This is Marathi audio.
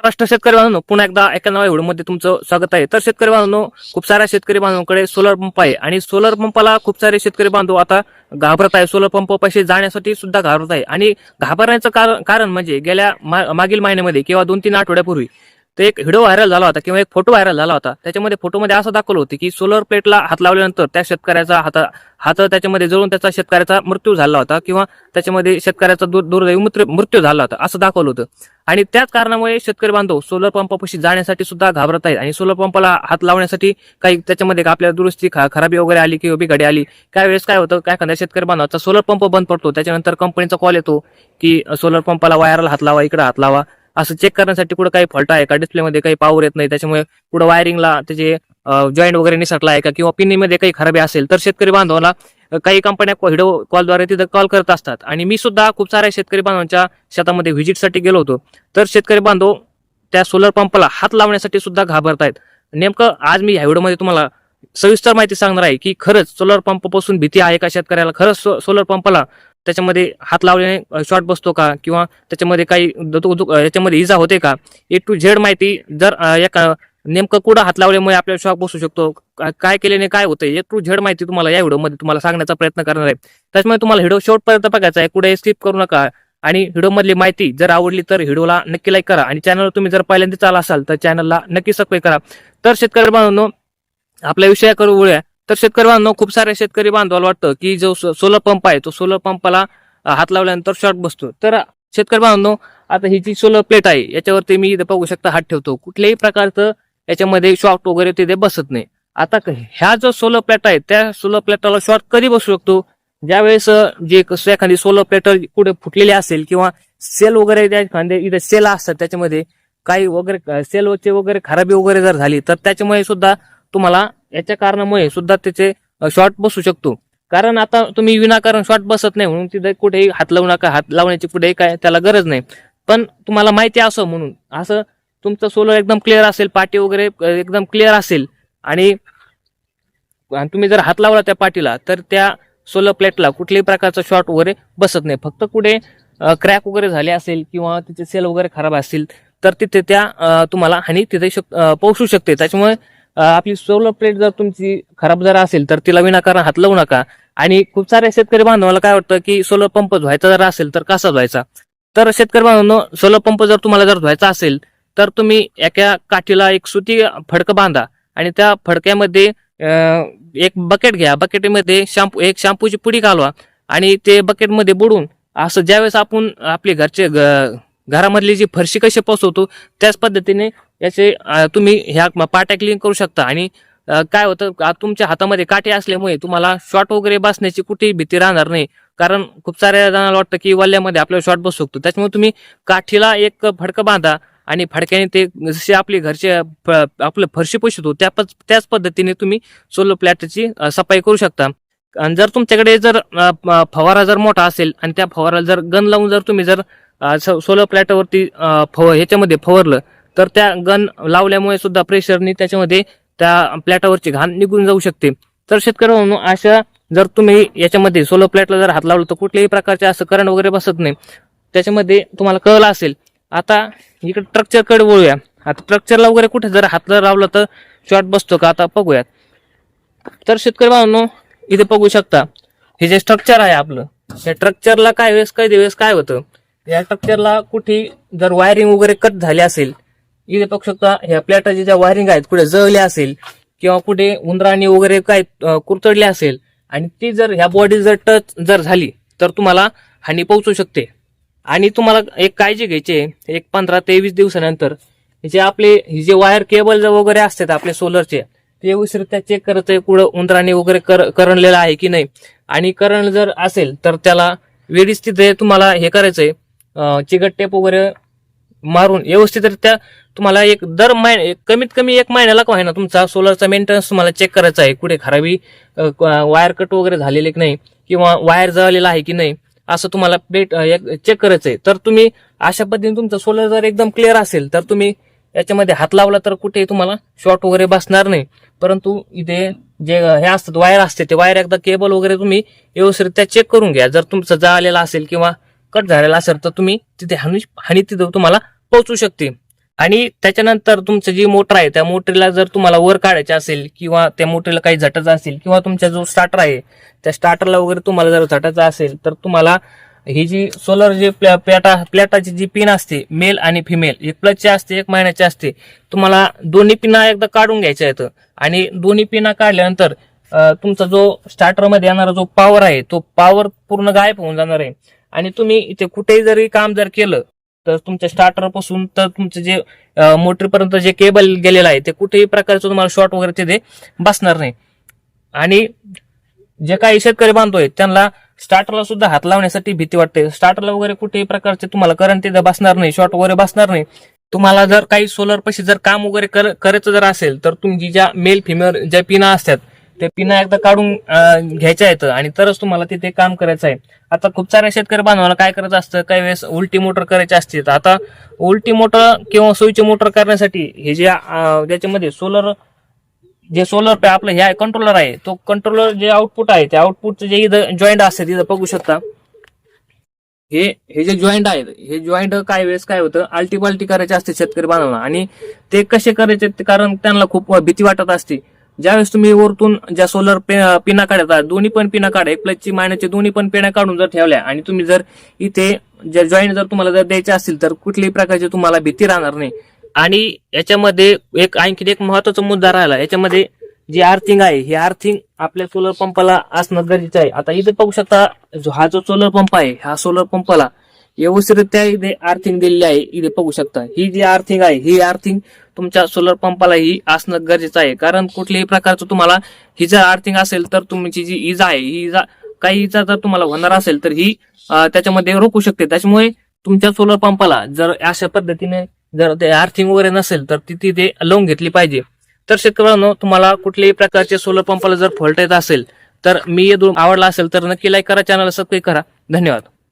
महाराष्ट्र शेतकरी बांधवांनो पुन्हा एकदा एका नव्या व्हिडिओमध्ये तुमचं स्वागत आहे. तर शेतकरी बांधवांनो खूप साऱ्या शेतकरी बांधवांकडे सोलर पंप आहे आणि सोलर पंपाला खूप सारे शेतकरी बांधव आता घाबरत आहे. सोलर पंप पैसे जाण्यासाठी सुद्धा घाबरत आहे. आणि घाबरण्याचं कारण कारण म्हणजे गेल्या मा- मागील महिन्यामध्ये किंवा दोन तीन आठवड्यापूर्वी तर एक व्हिडिओ व्हायरल झाला होता किंवा एक फोटो व्हायरल झाला होता. त्याच्यामध्ये फोटोमध्ये असं दाखवलं होतं की सोलर प्लेटला हात लावल्यानंतर त्या शेतकऱ्याचा हात हात त्याच्यामध्ये जळून त्याचा शेतकऱ्याचा मृत्यू झाला होता किंवा त्याच्यामध्ये शेतकऱ्याचा दूर दुर्दैवी मृत्यू मृत्यू झाला होता असं दाखवलं होतं. आणि त्याच कारणामुळे शेतकरी बांधव सोलर पंपापाशी जाण्यासाठी सुद्धा घाबरत आहेत. आणि सोलर पंपाला हात लावण्यासाठी काही त्याच्यामध्ये आपल्या दुरुस्ती खराबी वगैरे आली किंवा बिघाडी आली काय वेळेस काय होतं काय एखाद्या शेतकरी बांधवाचा सोलर पंप बंद पडतो. त्याच्यानंतर कंपनीचा कॉल येतो की सोलर पंपाला वायरला हात लावा इकडे हात लावा. असं चेक करण्यासाठी कुठं काही फॉल्ट आहे का? डिस्प्लेमध्ये काही पॉवर येत नाही त्याच्यामुळे कुठं वायरिंगला त्याचे जॉईंट वगैरे निसटला आहे का? किंवा पिनीमध्ये काही खराबी असेल तर शेतकरी बांधवाला काही कंपन्या व्हिडिओ कॉलद्वारे तिथं कॉल करत असतात. आणि मी सुद्धा खूप साऱ्या शेतकरी बांधवांच्या शेतामध्ये व्हिजिटसाठी गेलो होतो. तर शेतकरी बांधव त्या सोलर पंपाला हात लावण्यासाठी सुद्धा घाबरत आहेत नेमकं आज मी ह्या व्हिडिओमध्ये तुम्हाला सविस्तर माहिती सांगणार आहे की खरंच सोलर पंपापासून भीती आहे का शेतकऱ्याला? खरंच सोलर पंपाला त्याच्यामध्ये हात लावल्याने शॉर्ट बसतो का? किंवा त्याच्यामध्ये काही याच्यामध्ये इजा होते का? ए टू झेड माहिती जर एका नेमकं कुठं हात लावल्यामुळे आपल्याला शॉक बसू शकतो? काय केल्याने काय होतं ए टू झेड माहिती तुम्हाला या व्हिडिओमध्ये तुम्हाला सांगण्याचा प्रयत्न करणार आहे. त्याच्यामुळे तुम्हाला व्हिडिओ शेवटपर्यंत बघायचा आहे. कुठे स्किप करू नका. आणि व्हिडिओमधली माहिती जर आवडली तर व्हिडिओला नक्की लाईक करा. आणि चॅनल तुम्ही जर पहिल्यांदा आला असाल तर चॅनलला नक्की सबस्क्राईब करा. तर शेतकरी बांधवांनो आपल्या विषयाकडे वळूया. तर शेतकरी बांधव खूप सारे शेतकरी बांधवाला वाटतं की जो सोलर पंप आहे तो सोलर पंपाला हात लावल्यानंतर शॉर्ट बसतो. तर शेतकरी बांधवांनो आता ही जी सोलर प्लेट आहे याच्यावरती मी इथे बघू शकता हात ठेवतो. कुठल्याही प्रकारचं याच्यामध्ये शॉर्ट वगैरे तिथे बसत नाही. आता ह्या जो सोलर प्लेट आहे त्या सोलर प्लेटाला शॉर्ट कधी बसू शकतो? ज्यावेळेस जे कसं एखादी सोलर प्लेट कुठे फुटलेली असेल किंवा सेल वगैरे त्या एखाद्या इथे सेल असतात त्याच्यामध्ये काही वगैरे सेलचे वगैरे खराबी वगैरे जर झाली तर त्याच्यामुळे सुद्धा तुम्हाला याच्या कारणामुळे सुद्धा त्याचे शॉर्ट बसू शकतो. कारण आता तुम्ही विनाकारण शॉर्ट बसत नाही म्हणून तिथे कुठेही हात लावू नका हात लावण्याची कुठेही काय त्याला गरज नाही. पण तुम्हाला माहिती असं म्हणून असं तुमचं सोलर एकदम क्लिअर असेल पाटी वगैरे एकदम क्लिअर असेल आणि तुम्ही जर हात लावला त्या पाटीला तर त्या सोलर प्लेटला कुठल्याही प्रकारचा शॉर्ट वगैरे बसत नाही. फक्त कुठे क्रॅक वगैरे झाले असेल किंवा तिचे सेल वगैरे खराब असतील तर तिथे त्या तुम्हाला हानी तिथे शक- पोहोचू शकते. त्याच्यामुळे आपली सोलर प्लेट जर तुमची खराब जर असेल तर तिला विनाकारण हात लावू नका. आणि खूप साऱ्या शेतकरी बांधवाला काय वाटतं की सोलर पंप धुवायचा जर असेल तर कसा धुवायचा? तर शेतकरी बांधवांनो सोलर पंप जर तुम्हाला जर धुवायचा असेल तर तुम्ही एका काठीला एक सुती फडकं बांधा आणि त्या फडक्यामध्ये एक बकेट घ्या. बकेटमध्ये शॅम्पू एक शॅम्पूची पुडी घालवा आणि ते बकेटमध्ये बुडून असं ज्यावेळेस आपण आपले घरचे घरामधली जी फरशी कशी पसवतो त्याच पद्धतीने याचे तुम्ही ह्या पाट्या क्लीन करू शकता. आणि काय होतं तुमच्या हातामध्ये काटे असल्यामुळे तुम्हाला शॉर्ट वगैरे बसण्याची कुठेही भीती राहणार नाही. कारण खूप साऱ्या जणांना वाटतं की वल्ल्यामध्ये आपल्याला शॉर्ट बसू शकतो त्याच्यामुळे तुम्ही काठीला एक फडकं बांधा आणि फडक्याने ते जसे आपले घरचे फ- आपलं फरशी पोषतो त्या पच- त्याच पद्धतीने तुम्ही सोलर प्लॅटची सफाई करू शकता. आणि जर तुमच्याकडे जर फवारा जर मोठा असेल आणि त्या फवाराला जर गन लावून जर तुम्ही जर सोलर प्लॅटवरती फव ह्याच्यामध्ये फवारलं तर त्या गन लावल्यामुळे सुद्धा प्रेशरनी त्याच्यामध्ये त्या प्लॅटावरची घाण निघून जाऊ शकते. तर शेतकरी अशा जर तुम्ही याच्यामध्ये सोलर प्लॅटला जर हात लावलं तर कुठल्याही प्रकारचे असं करंट वगैरे बसत नाही. त्याच्यामध्ये तुम्हाला कळलं असेल आता इकडे स्ट्रक्चरकडे वळूया. आता स्ट्रक्चरला वगैरे कुठे जर हात लावला लावलं तर शॉर्ट बसतो का आता बघूयात. तर शेतकरी बांधवांनो इथे बघू शकता हे जे स्ट्रक्चर आहे आपलं या स्ट्रक्चरला काय वेळेस काही दिवस काय होतं? या स्ट्रक्चरला कुठे जर वायरिंग वगैरे कट झाली असेल इथे बघू शकता ह्या प्लॅटाच्या ज्या वायरिंग आहेत कुठे जळल्या असेल किंवा कुठे उंदराणी वगैरे काय कुरतडले असेल आणि ती जर ह्या बॉडी जर टच जर झाली तर तुम्हाला हानी पोहोचू शकते. आणि तुम्हाला एक काळजी घ्यायची आहे, एक पंधरा ते वीस दिवसानंतर जे आपले हे जे वायर केबल वगैरे असतात आपले सोलरचे ते व्यवस्थितरित्या चेक करायचं आहे कुठं उंदराने वगैरे कर करणलेलं आहे की नाही. आणि करण जर असेल तर त्याला वेळीच तिथे तुम्हाला हे करायचंय आहे चिकट टेप वगैरे मारून व्यवस्थितरित्या तुम्हाला एक दर महिने कमीत कमी एक महिन्याला का ना तुमचा सोलरचा मेंटेनन्स तुम्हाला चेक करायचा आहे. कुठे खराबी वायर कट वगैरे झालेले की नाही किंवा वायर जळलेला आहे की नाही असं तुम्हाला प्लेट चेक करायचं आहे. तर तुम्ही अशा पद्धतीने तुमचं सोलर जर एकदम क्लिअर असेल तर तुम्ही याच्यामध्ये हात लावला तर कुठे तुम्हाला शॉर्ट वगैरे बसणार नाही. परंतु इथे जे हे असतात वायर असते ते वायर एकदा केबल वगैरे तुम्ही व्यवस्थितरित्या चेक करून घ्या. जर तुमचं जळालेला असेल किंवा कट झालेला असेल तर तुम्ही तिथे हानी हानी तिथे तुम्हाला पोहोचू शकते. आणि त्याच्यानंतर तुमचं जी मोटर आहे त्या मोटरीला जर तुम्हाला वर काढायचे असेल किंवा त्या मोटरीला काही झटायचं असेल किंवा तुमचा जो स्टार्टर आहे त्या स्टार्टरला वगैरे तुम्हाला जर झटायचं असेल तर तुम्हाला ही जी सोलर जी प्लॅ- प्लॅटा प्लॅटाची जी पिन असते मेल आणि फिमेल एक प्लसची असते एक महिन्याची असते तुम्हाला दोन्ही पिना एकदा काढून घ्यायच्या आहेत. आणि दोन्ही पिना काढल्यानंतर तुमचा जो स्टार्टरमध्ये येणारा जो पॉवर आहे तो पॉवर पूर्ण गायब होऊन जाणार आहे. आणि तुम्ही इथे कुठेही जरी काम जर केलं तर तुमच्या स्टार्टरपासून तर तुमचं जे मोटरपर्यंत जे केबल गेलेलं आहे ते कुठेही प्रकारचं तुम्हाला शॉर्ट वगैरे तिथे बसणार नाही. आणि जे काही शेतकरी बांधतोय त्यांना स्टार्टरला सुद्धा हात लावण्यासाठी भीती वाटते. स्टार्टरला वगैरे कुठेही प्रकारचे तुम्हाला करंट तिथे बसणार नाही शॉर्ट वगैरे बसणार नाही. तुम्हाला जर काही सोलर पैसे जर काम वगैरे कर- करायचं जर असेल तर तुमची ज्या मेल फिमेल ज्या पिना असतात ते पिना एकदा काढून घ्यायचं घ्यायच्या आहेत. आणि तरच तुम्हाला तिथे काम करायचं आहे. आता खूप साऱ्या शेतकरी बांधवाला काय करायचं असतं? काही वेळेस उलटी मोटर करायची असते. तर आता उलटी मोटर किंवा सोयीची मोटर करण्यासाठी हे जे ज्याच्यामध्ये सोलर जे सोलर पे आपलं हे कंट्रोलर आहे तो कंट्रोलर जे आउटपुट आहे त्या आउटपुटचं जे इथं जॉईंट असते तिथं बघू शकता. हे हे जे जॉईंट आहेत हे जॉईंट काय वेळेस काय होतं? आलटी पालटी करायचे असते शेतकरी बांधवांना आणि ते कसे करायचे? कारण त्यांना खूप भीती वाटत असते. ज्यावेळेस तुम्ही वरतून ज्या सोलर पिना काढता दोन्ही पण पिना काढा. एक प्लसची मायनाचे दोन्ही पण पिना काढून जर ठेवल्या आणि तुम्ही जर इथे जर जॉईंट जर तुम्हाला जर द्यायचे असतील तर कुठल्याही प्रकारची तुम्हाला भीती राहणार नाही. आणि याच्यामध्ये एक आणखी एक महत्त्वाचा मुद्दा राहिला. याच्यामध्ये जी आर्थिंग आहे ही आर्थिंग आपल्या सोलर पंपाला असणं गरजेचं आहे. आता इथे पाहू शकता हा जो सोलर पंप आहे हा सोलर पंपाला व्यवस्थितरित्या इथे आर्थिंग दिलेली आहे. इथे बघू शकता. ही जी आर्थिंग आहे ही आर्थिंग तुमच्या सोलर पंपाला ही असणं गरजेचं आहे. कारण कुठल्याही प्रकारचं तुम्हाला ही जर असेल तर तुमची जी इजा आहे ही इजा काही इजा जर तुम्हाला होणार असेल तर ही त्याच्यामध्ये रोखू शकते. त्याच्यामुळे तुमच्या सोलर पंपाला जर अशा पद्धतीने जर ते अर्थिंग वगैरे नसेल तर ती तिथे लावून घेतली पाहिजे. तर शेतकऱ्यांनो तुम्हाला कुठल्याही प्रकारचे सोलर पंपाला जर फॉल्ट येत असेल तर मी आवडला असेल तर नक्की लाईक करा चॅनलला सबस्क्राईब करा. धन्यवाद.